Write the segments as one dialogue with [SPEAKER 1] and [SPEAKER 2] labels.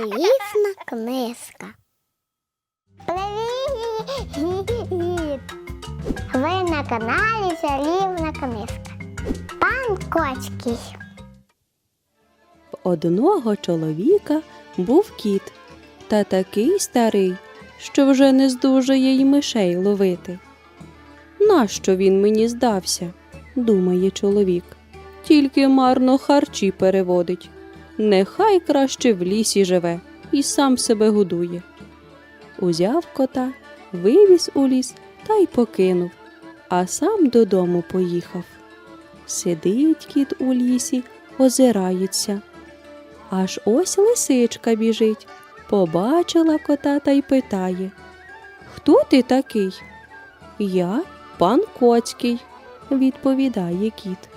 [SPEAKER 1] Залізна книжка. Привіт! Ви на каналі Залізна книжка. Пан Коцький.
[SPEAKER 2] В одного чоловіка був кіт, та такий старий, що вже не здужує й мишей ловити. Нащо він мені здався? думає чоловік. Тільки марно харчі переводить. Нехай краще в лісі живе і сам себе годує. Узяв кота, вивіз у ліс та й покинув, а сам додому поїхав. Сидить кіт у лісі, озирається. Аж ось лисичка біжить, побачила кота та й питає Хто ти такий? Я пан Коцький, відповідає кіт.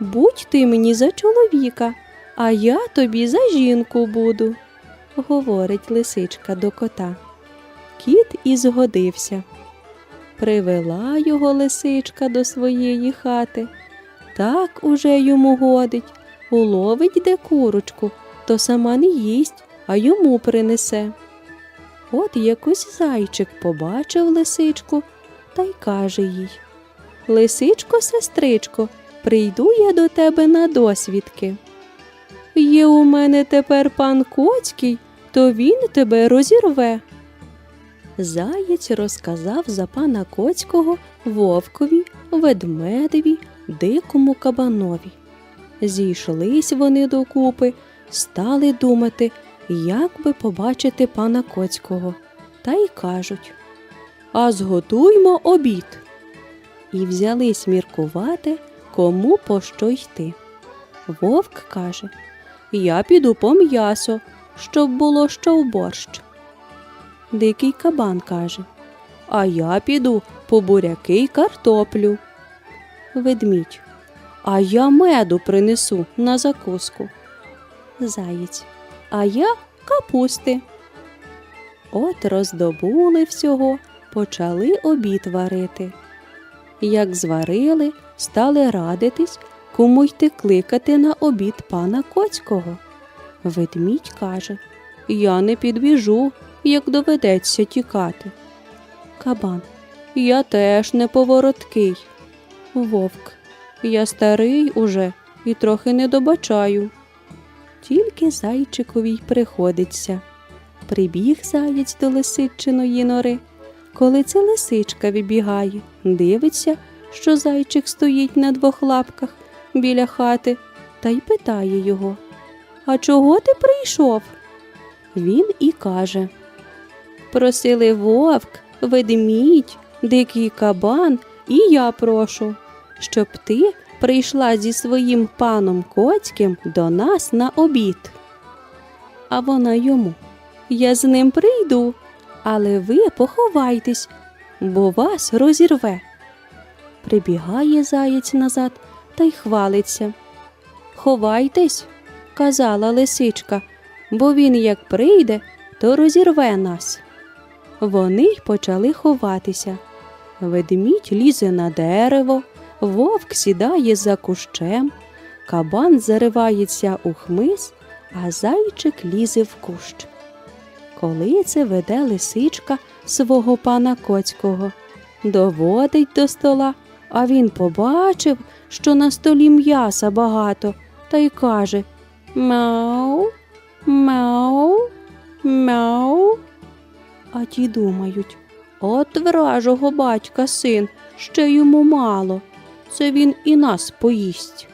[SPEAKER 2] Будь ти мені за чоловіка, а я тобі за жінку буду, говорить лисичка до кота. Кіт і згодився. Привела його лисичка до своєї хати. Так уже йому годить, уловить де курочку, то сама не їсть, а йому принесе. От якось зайчик побачив лисичку та й каже їй Лисичко, сестричко, прийду я до тебе на досвідки. Є у мене тепер пан Коцький, то він тебе розірве. Заєць розказав за пана Коцького вовкові, ведмедеві, дикому кабанові. Зійшлись вони докупи, стали думати, як би побачити пана Коцького, та й кажуть А зготуймо обід. І взялись міркувати, кому по що йти. Вовк каже Я піду по м'ясо, щоб було що в борщ. Дикий кабан каже А я піду по буряки й картоплю. Ведмідь а я меду принесу на закуску. Заєць, а я капусти. От роздобули всього, почали обід варити. Як зварили, стали радитись, кому йти кликати на обід пана Коцького. Ведмідь каже Я не підбіжу, як доведеться тікати. Кабан, я теж не повороткий. Вовк. Я старий уже і трохи не добачаю. Тільки зайчикові й приходиться. Прибіг заєць до лисичиної нори. Коли ця лисичка вибігає, дивиться, що зайчик стоїть на двох лапках біля хати, та й питає його А чого ти прийшов? Він і каже Просили вовк, ведмідь, дикий кабан, і я прошу щоб ти прийшла зі своїм паном Коцьким до нас на обід. А вона йому Я з ним прийду, але ви поховайтесь, бо вас розірве. Прибігає заєць назад та й хвалиться. Ховайтесь, казала лисичка, бо він як прийде, то розірве нас. Вони й почали ховатися. Ведмідь лізе на дерево, Вовк сідає за кущем, кабан заривається у хмиз, а зайчик лізе в кущ. Коли це веде лисичка свого пана Коцького, доводить до стола, а він побачив, що на столі м'яса багато, та й каже Мяу, мяу, мяу. А ті думають от вражого батька син, ще йому мало це він і нас поїсть.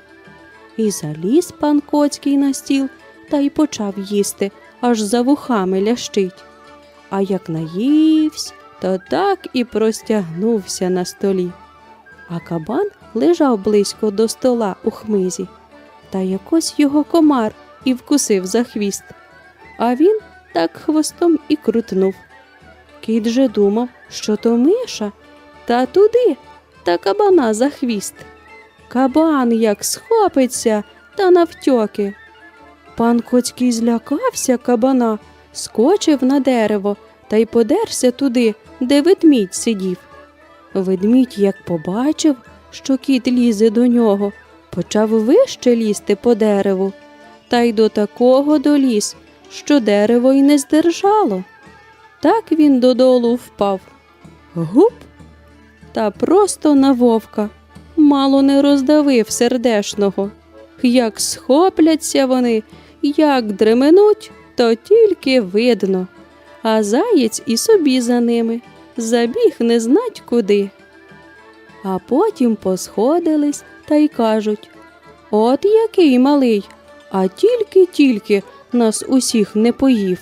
[SPEAKER 2] І заліз пан Коцький на стіл та й почав їсти, аж за вухами лящить. А як наївсь, то так і простягнувся на столі. А кабан лежав близько до стола у хмизі, та якось його комар і вкусив за хвіст. А він так хвостом і крутнув. Кіт же думав, що то миша, та туди та кабана за хвіст. Кабан як схопиться та навтьоки. Пан Коцький злякався кабана, скочив на дерево та й подерся туди, де ведмідь сидів. Ведмідь, як побачив, що кіт лізе до нього, почав вище лізти по дереву, та й до такого доліз, що дерево й не здержало. Так він додолу впав. Гуп! Та просто на вовка. Мало не роздавив сердешного. Як схопляться вони, як дременуть, то тільки видно. А заєць і собі за ними забіг не знать куди. А потім посходились та й кажуть От який малий, а тільки-тільки нас усіх не поїв.